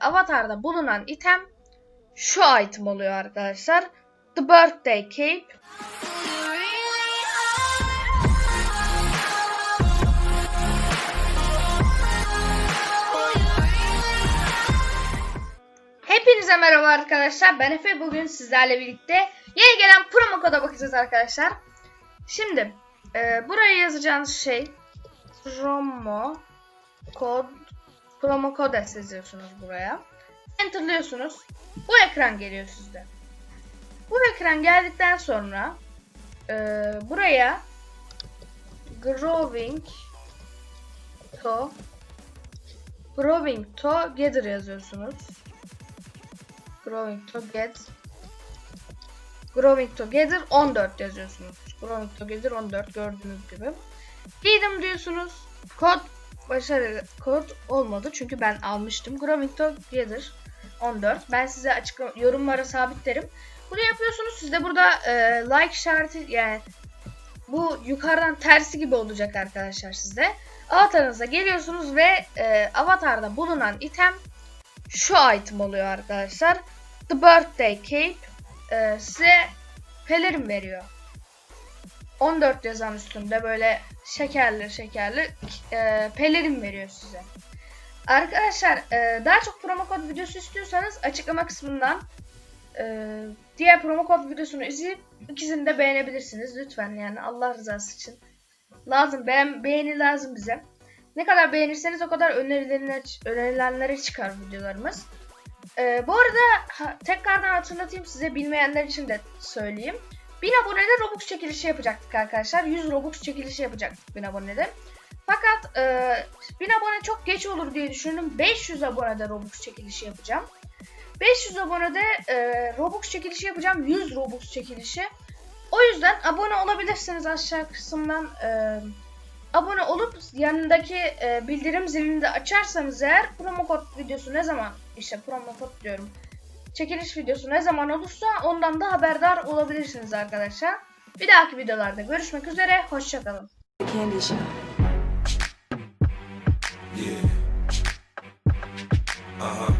Avatar'da bulunan item şu item oluyor arkadaşlar. The Birthday Cape. Hepinize merhaba arkadaşlar. Ben Efe. Bugün sizlerle birlikte yeni gelen promo koda bakacağız arkadaşlar. Şimdi e, buraya yazacağınız şey promo kod promo kodes yazıyorsunuz buraya. Enter'lıyorsunuz. Bu ekran geliyor sizde. Bu ekran geldikten sonra e, buraya growing to growing to gather yazıyorsunuz. Growing Together Growing Together 14 yazıyorsunuz. Growing Together 14 gördüğünüz gibi. Giydim diyorsunuz. Kod başarılı kod olmadı çünkü ben almıştım. Growing Together 14. Ben size açık yorumlara sabitlerim. Bunu yapıyorsunuz. Siz de burada e, like işareti yani bu yukarıdan tersi gibi olacak arkadaşlar sizde. Avatarınıza geliyorsunuz ve e, avatarda bulunan item şu item oluyor arkadaşlar. The Birthday Cape e, size pelerin veriyor. 14 yazan üstünde böyle şekerli şekerli e, pelerin veriyor size. Arkadaşlar e, daha çok promo kod videosu istiyorsanız açıklama kısmından e, diğer promo kod videosunu izleyip ikisini de beğenebilirsiniz lütfen yani Allah rızası için. Lazım beğen, beğeni lazım bize. Ne kadar beğenirseniz o kadar önerilerine, önerilenlere çıkar videolarımız. Ee, bu arada ha, tekrardan hatırlatayım size bilmeyenler için de söyleyeyim. 1000 abonede Robux çekilişi yapacaktık arkadaşlar. 100 Robux çekilişi yapacaktık 1000 abonede. Fakat e, 1000 abone çok geç olur diye düşündüm. 500 abonede Robux çekilişi yapacağım. 500 abonede e, Robux çekilişi yapacağım. 100 Robux çekilişi. O yüzden abone olabilirsiniz aşağı kısımdan. E, abone olup yanındaki e, bildirim zilini de açarsanız eğer promo kod videosu ne zaman işte promo kod diyorum çekiliş videosu ne zaman olursa ondan da haberdar olabilirsiniz arkadaşlar. Bir dahaki videolarda görüşmek üzere. Hoşçakalın. Candy shop. Yeah. Uh huh. So